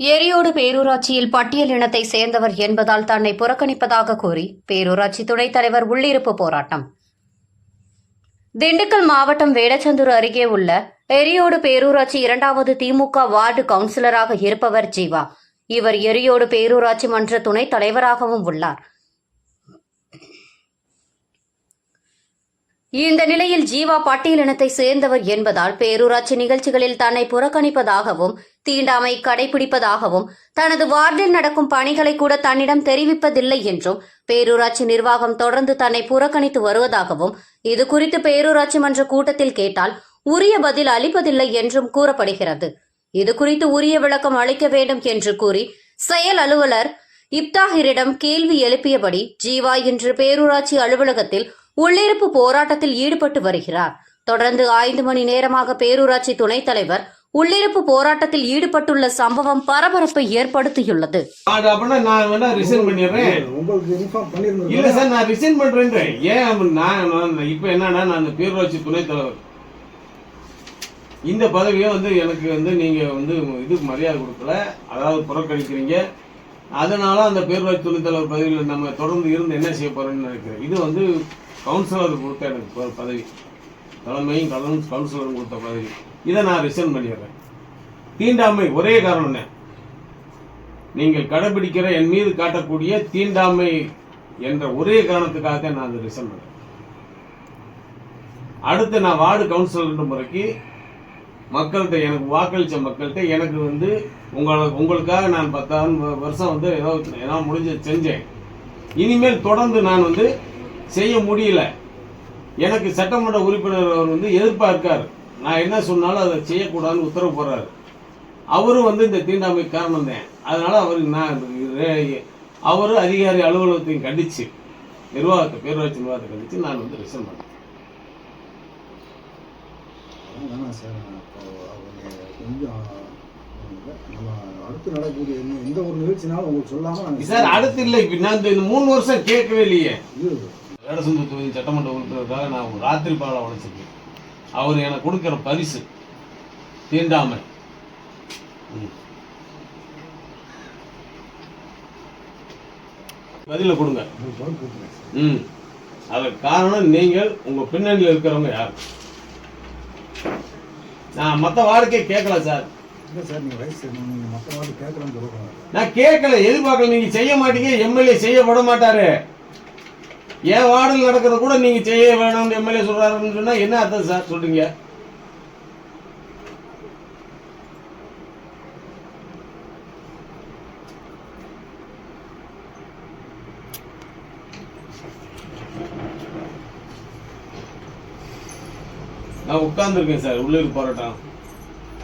எரியோடு பேரூராட்சியில் பட்டியல் இனத்தை சேர்ந்தவர் என்பதால் தன்னை புறக்கணிப்பதாக கூறி பேரூராட்சி துணைத் தலைவர் உள்ளிருப்பு போராட்டம். திண்டுக்கல் மாவட்டம் வேடச்சந்தூர் அருகே உள்ள எரியோடு பேரூராட்சி இரண்டாவது திமுக வார்டு கவுன்சிலராக இருப்பவர் ஜீவா. இவர் எரியோடு பேரூராட்சி மன்ற துணைத் தலைவராகவும் உள்ளார். இந்த நிலையில் ஜீவா பட்டியலினத்தை சேர்ந்தவர் என்பதால் பேரூராட்சி நிகழ்ச்சிகளில் தன்னை புறக்கணிப்பதாகவும் தீண்டாமை கடைபிடிப்பதாகவும் தனது வார்டில் நடக்கும் பணிகளை கூட தன்னிடம் தெரிவிப்பதில்லை என்றும் பேரூராட்சி நிர்வாகம் தொடர்ந்து தன்னை புறக்கணித்து வருவதாகவும் இது குறித்து பேரூராட்சி மன்ற கூட்டத்தில் கேட்டால் உரிய பதில் அளிப்பதில்லை என்றும் கூறப்படுகிறது. இது குறித்து உரிய விளக்கம் அளிக்க வேண்டும் என்று கூறி செயல் அலுவலர் இப்தாஹிரிடம் கேள்வி எழுப்பியபடி ஜீவா இன்று பேரூராட்சி அலுவலகத்தில் உள்ளிருப்பு போராட்டத்தில் ஈடுபட்டு வருகிறார். தொடர்ந்து ஐந்து மணி நேரமாக பேரூராட்சி துணைத் தலைவர் உள்ளிருப்பு போராட்டத்தில் ஈடுபட்டுள்ள சம்பவம் பரபரப்பை ஏற்படுத்தியுள்ளது. இல்ல சார் நான் ரிசைன் பண்றேன்றேன் ஏன் நான் இப்ப என்னன்னா நான் பேரூராட்சி துணைத் தலைவர். இந்த பதவியை வந்து எனக்கு வந்து நீங்க வந்து இதுக்கு மரியாதை கொடுக்கல. அதாவது புறக்கணிக்கிறீங்க. அதனால அந்த பேரூராட்சி துணைத் தலைவர் பதவியில் நம்ம தொடர்ந்து இருந்து என்ன செய்ய போறோம்னு நினைக்கிறேன். இது வந்து கவுன்சிலர் கொடுத்த எனக்கு பதவி. தலைமையும் கலன் கவுன்சிலரும் கொடுத்த மாதிரி. இதை நான் ரிசைன் பண்ணிடுறேன். தீண்டாமை ஒரே காரணம் தான் நீங்கள் கடைபிடிக்கிற என் மீது காட்டக்கூடிய தீண்டாமை என்ற ஒரே காரணத்துக்காக நான் அதை ரிசைன் பண்ணுறேன் அடுத்து நான் வார்டு கவுன்சிலர் முறைக்கு மக்கள்கிட்ட எனக்கு வாக்களித்த மக்கள்கிட்ட எனக்கு வந்து உங்களை உங்களுக்காக நான் பத்தாயிரம் வருஷம் வந்து ஏதோ ஏதாவது முடிஞ்ச செஞ்சேன். இனிமேல் தொடர்ந்து நான் வந்து செய்ய முடியல. எனக்கு சட்டமன்ற உறுப்பினர் அவர் வந்து எதிர்பார்க்காரு. நான் என்ன சொன்னாலும் அதை செய்யக்கூடாதுன்னு உத்தரவு போடுறாரு. அவரும் வந்து இந்த தீண்டாமை காரணம் தான். அதனால அவருக்கு நான் ரே- அவரு அதிகாரி அலுவலகத்தையும் கண்டிச்சு நிர்வாகத்தை பேரூராட்சி நிர்வாகத்தை கண்டிச்சு நான் வந்து ரிசைன் பண்ணேன். அடுத்து இல்லை. நான் இந்த மூணு வருஷம் கேட்கவே இல்லையே. வேடசுந்தர தொகுதி சட்டமன்ற உறுப்பினருக்காக நான் ஒரு ராத்திரி பாலை உழைச்சிருக்கேன் அவர் எனக்கு கொடுக்கிற பரிசு தீண்டாமை. பதில கொடுங்க. ம். அதற்கு காரணம் நீங்கள் உங்க பின்னணியில் இருக்கிறவங்க யார்? நான் மற்ற வார்த்தையே கேட்கல சார். நான் கேட்கல எதிர்பார்க்கல. நீங்க செய்ய மாட்டீங்க எம்எல்ஏ செய்ய விட மாட்டாரு. என் வார்டில் நடக்கிறத கூட நீங்கள் செய்ய வேணும்னு எம்எல்ஏ சொல்கிறாருன்னு சொன்னால் என்ன அர்த்தம் சார் சொல்கிறீங்க நான் உட்காந்துருக்கேன் சார் உள்ளூர் போராட்டம்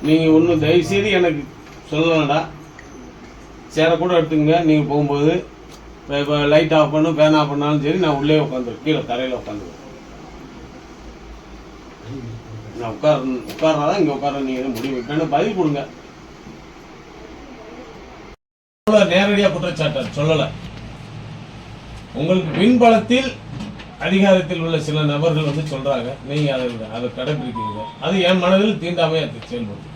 நீங்கள் ஒன்றும் தயவுசெய்து எனக்கு சொல்ல வேண்டாம் சேரை கூட எடுத்துங்க நீங்கள் போகும்போது. இப்போ லைட் ஆஃப் பண்ணும் ஃபேன் ஆஃப் பண்ணாலும் சரி நான் உள்ளே உட்காந்துருவேன் கீழே தரையில் உட்காந்துருவேன் நான் உட்கார உட்கார்றாதான் இங்கே உட்கார நீங்கள் முடிவு வைக்கணும் பதில் கொடுங்க. நேரடியாக குற்றச்சாட்டு சொல்லலை. உங்களுக்கு பின்பலத்தில் அதிகாரத்தில் உள்ள சில நபர்கள் வந்து சொல்றாங்க. நீங்க அதை அதை கடைபிடிக்கிறீங்க அது என் மனதில் தீண்டாமையாக செயல்படுது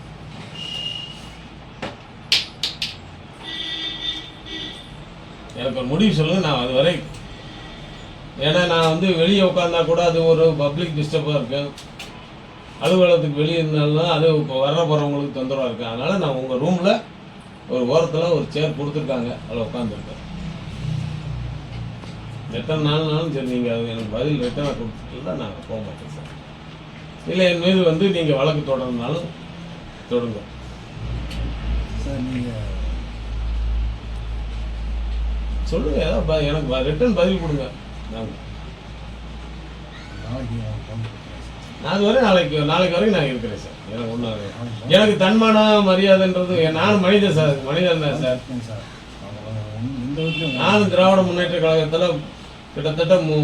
எனக்கு ஒரு முடிவு சொல்லுங்கள் நான் அது வரை ஏன்னா நான் வந்து வெளியே உட்காந்தா கூட அது ஒரு பப்ளிக் டிஸ்டர்பாக இருக்கு. அலுவலகத்துக்கு வெளியே இருந்தாலும் அது இப்போ வர போகிறவங்களுக்கு தொந்தரவாக இருக்கு. அதனால் நான் உங்கள் ரூமில் ஒரு ஓரத்தில் ஒரு சேர் கொடுத்துருக்காங்க. அதில் உட்காந்துருக்கேன் எத்தனை நாள்னாலும் சரி நீங்கள் அது எனக்கு பதில் ரிட்டனாக கொடுத்துட்டு தான் நான் போக மாட்டேன் சார். இல்லை என் மீது வந்து நீங்கள் வழக்கு தொடர்ந்தாலும் தொடங்க. சார் நீங்கள் சொல்லுங்க ஏதோ ப- எனக்கு ரிட்டர்ன் பதில் கொடுங்க. நான் அது வரை நாளைக்கு நாளைக்கு வரைக்கும் நான் இருக்கிறேன் சார். எனக்கு ஒன்றும் எனக்கு தன்மான மரியாதைன்றது நானும் மனிதன் சார் மனிதன் தான் சார். நானும் திராவிட முன்னேற்ற கழகத்தில் கிட்டத்தட்ட மு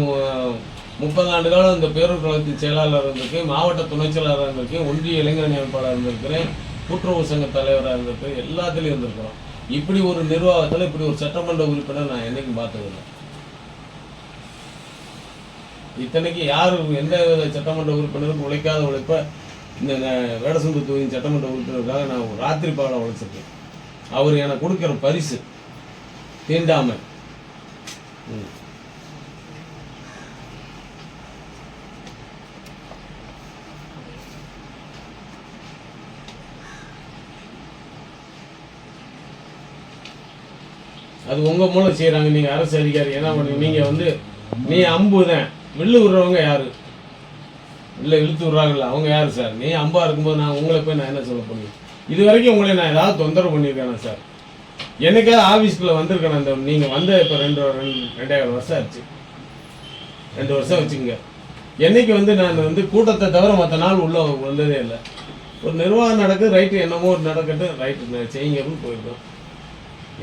முப்பது ஆண்டு காலம் இந்த பேரூர் கழகத்தின் செயலாளர் இருந்திருக்கேன் மாவட்ட துணைச் செயலாளராக இருந்திருக்கேன் ஒன்றிய இளைஞர் அமைப்பாளர் இருந்திருக்கிறேன் கூட்டுறவு சங்க தலைவராக இருந்திருக்கேன் எல்லாத்துலேயும் இருந்திருக்கிறோம். இப்படி ஒரு நிர்வாகத்தில் இப்படி ஒரு சட்டமன்ற உறுப்பினர் நான் என்னைக்கும் பார்த்ததில்லை. இத்தனைக்கு யார் எந்த வித சட்டமன்ற உறுப்பினரும் உழைக்காத உழைப்ப இந்த ந- தொகுதியின் சட்டமன்ற உறுப்பினருக்காக நான் ஒரு ராத்திரி பாலம் உழைச்சிருக்கேன் அவர் எனக்கு கொடுக்குற பரிசு தீண்டாமை. ம். அது உங்கள் மூலம் செய்கிறாங்க நீங்கள் அரசு அதிகாரி என்ன பண்ணுங்க? நீங்கள் வந்து நீ அம்பு தான் வில்லு விடுறவங்க யார்? இல்லை இழுத்து விடுறாங்கல்ல அவங்க யார் சார்? நீ அம்பாக இருக்கும்போது நான் உங்களை போய் நான் என்ன சொல்ல முடியும் இது வரைக்கும் உங்களை நான் ஏதாவது தொந்தரவு பண்ணியிருக்கேனா சார்? எனக்கே ஆஃபீஸ்க்குள்ளே வந்திருக்கேன் அந்த நீங்கள் வந்த இப்போ ரெண்டு ரெண்டு ரெண்டாயிரம் வருஷம் ஆச்சு. ரெண்டு வருஷம் வச்சுக்கோங்க. என்னைக்கு வந்து நான் வந்து கூட்டத்தை தவிர மற்ற நாள் உள்ள வந்ததே இல்லை. ஒரு நிர்வாகம் நடக்குது ரைட்டு என்னமோ ஒரு நடக்கட்டும் ரைட்டு செய்யுங்கன்னு போயிருக்கோம்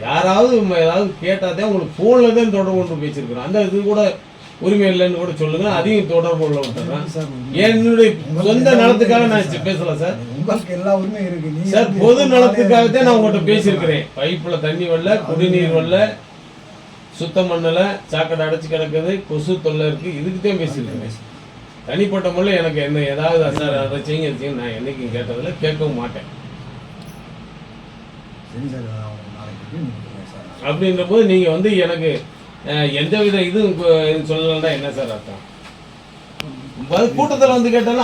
யாராவது ஏதாவது கேட்டாதான் உங்களுக்கு ஃபோனில் தான் தொடர்பு கொண்டு பேசியிருக்கிறோம். அந்த இது கூட உரிமை இல்லைன்னு கூட சொல்லுங்க. அதையும் தொடர்பு கொள்ள விட்டுறேன் என்னுடைய சொந்த நலத்துக்காக நான் பேசல சார். உங்களுக்கு எல்லா உரிமையும் இருக்கு. சார் பொது எத்தனை நலத்துக்காகத்தான் நான் உங்கள்கிட்ட பேசியிருக்கிறேன். பைப்புல தண்ணி வரல குடிநீர் வரல சுத்தம் பண்ணல சாக்கடை அடைச்சு கிடக்குது கொசு தொல்லை இருக்கு. இதுக்கு தான் பேசியிருக்கிறேன். தனிப்பட்ட முறையில் எனக்கு என்ன ஏதாவது சார் அதை செய்யுங்க நான் என்னைக்கும் கேட்டதில்ல கேட்கவும் மாட்டேன். சரி சார் அப்படின்ற போது நீங்க வந்து எனக்கு எந்த வித இதுவும் கு- சொல்லலைன்னா என்ன சார் அர்த்தம்? கூட்டத்தில் வந்து கேட்டாலும்